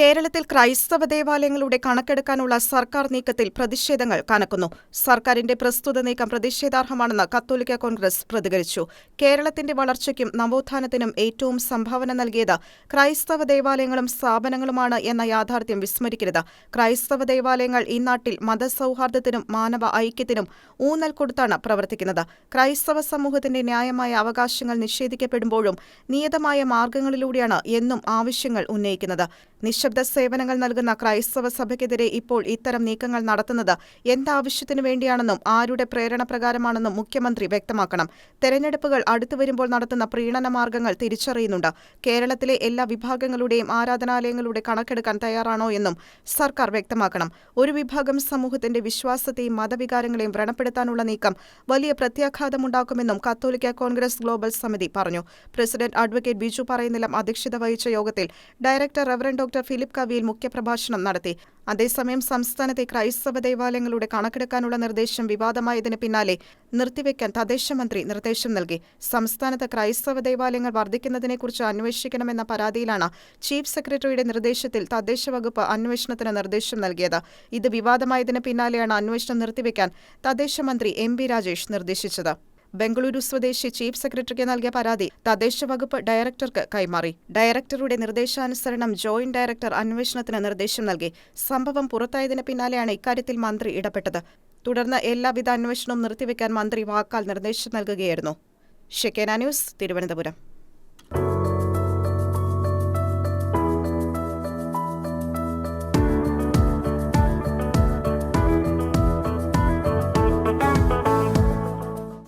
കേരളത്തിൽ ക്രൈസ്തവ ദേവാലയങ്ങളുടെ കണക്കെടുക്കാനുള്ള സർക്കാർ നീക്കത്തിൽ പ്രതിഷേധങ്ങൾ കനക്കുന്നു. സർക്കാരിന്റെ പ്രസ്തുത നീക്കം പ്രതിഷേധാർഹമാണെന്ന് കത്തോലിക്ക കോൺഗ്രസ് പ്രതികരിച്ചു. കേരളത്തിന്റെ വളർച്ചയ്ക്കും നവോത്ഥാനത്തിനും ഏറ്റവും സംഭാവന നൽകിയത് ക്രൈസ്തവ ദേവാലയങ്ങളും സ്ഥാപനങ്ങളുമാണ് എന്ന യാഥാർത്ഥ്യം വിസ്മരിക്കരുത്. ക്രൈസ്തവ ദേവാലയങ്ങൾ ഈ നാട്ടിൽ മതസൗഹാർദ്ദത്തിനും മാനവ ഐക്യത്തിനും ഊന്നൽ കൊടുത്താണ് പ്രവർത്തിക്കുന്നത്. ക്രൈസ്തവ സമൂഹത്തിന്റെ ന്യായമായ അവകാശങ്ങൾ നിഷേധിക്കപ്പെടുമ്പോഴും നിയതമായ മാർഗങ്ങളിലൂടെയാണ് എന്നും ആവശ്യങ്ങൾ ഉന്നയിക്കുന്നത്. സേവനങ്ങൾ നൽകുന്ന ക്രൈസ്തവ സഭയ്ക്കെതിരെ ഇപ്പോൾ ഇത്തരം നീക്കങ്ങൾ നടത്തുന്നത് എന്താവശ്യത്തിനു വേണ്ടിയാണെന്നും ആരുടെ പ്രേരണ പ്രകാരമാണെന്നും മുഖ്യമന്ത്രി വ്യക്തമാക്കണം. തെരഞ്ഞെടുപ്പുകൾ അടുത്തുവരുമ്പോൾ നടത്തുന്ന പ്രീണന മാർഗങ്ങൾ തിരിച്ചറിയുന്നുണ്ട്. കേരളത്തിലെ എല്ലാ വിഭാഗങ്ങളുടെയും ആരാധനാലയങ്ങളുടെ കണക്കെടുക്കാൻ തയ്യാറാണോ എന്നും സർക്കാർ വ്യക്തമാക്കണം. ഒരു വിഭാഗം സമൂഹത്തിന്റെ വിശ്വാസത്തെയും മതവികാരങ്ങളെയും വ്രണപ്പെടുത്താനുള്ള നീക്കം വലിയ പ്രത്യാഘാതമുണ്ടാക്കുമെന്നും കത്തോലിക്ക കോൺഗ്രസ് ഗ്ലോബൽ സമിതി പറഞ്ഞു. പ്രസിഡന്റ് അഡ്വക്കേറ്റ് ബിജു പറയുന്നിലം അധ്യക്ഷത വഹിച്ച യോഗത്തിൽ director reverend doctor Philip Kaviyil മുഖ്യപ്രഭാഷണം നടത്തി. അതേസമയം സംസ്ഥാനത്തെ ക്രൈസ്തവ ദേവാലയങ്ങളുടെ കണക്കെടുക്കാനുള്ള നിർദ്ദേശം വിവാദമായതിന് പിന്നാലെ നിർത്തിവെക്കാൻ തദ്ദേശമന്ത്രി നിർദ്ദേശം നൽകി. സംസ്ഥാനത്ത് ക്രൈസ്തവ ദേവാലയങ്ങൾ വർദ്ധിക്കുന്നതിനെക്കുറിച്ച് അന്വേഷിക്കണമെന്ന പരാതിയിലാണ് ചീഫ് സെക്രട്ടറിയുടെ നിർദ്ദേശത്തിൽ തദ്ദേശ വകുപ്പ് അന്വേഷണത്തിന് നിർദ്ദേശം നൽകിയത്. ഇത് വിവാദമായതിന് പിന്നാലെയാണ് അന്വേഷണം നിർത്തിവെക്കാൻ തദ്ദേശമന്ത്രി എം രാജേഷ് നിർദ്ദേശിച്ചത്. ബംഗളൂരു സ്വദേശി ചീഫ് സെക്രട്ടറിക്ക് നൽകിയ പരാതി തദ്ദേശ വകുപ്പ് ഡയറക്ടർക്ക് കൈമാറി. ഡയറക്ടറുടെ നിർദ്ദേശാനുസരണം ജോയിന്റ് ഡയറക്ടർ അന്വേഷണത്തിന് നിർദ്ദേശം നൽകി. സംഭവം പുറത്തായതിന് പിന്നാലെയാണ് ഇക്കാര്യത്തിൽ മന്ത്രി ഇടപെട്ടത്. തുടർന്ന് എല്ലാവിധ അന്വേഷണവും നിർത്തിവെക്കാൻ മന്ത്രി വാക്കാൽ നിർദ്ദേശം നൽകുകയായിരുന്നു. Shekinah news Thiruvananthapuram.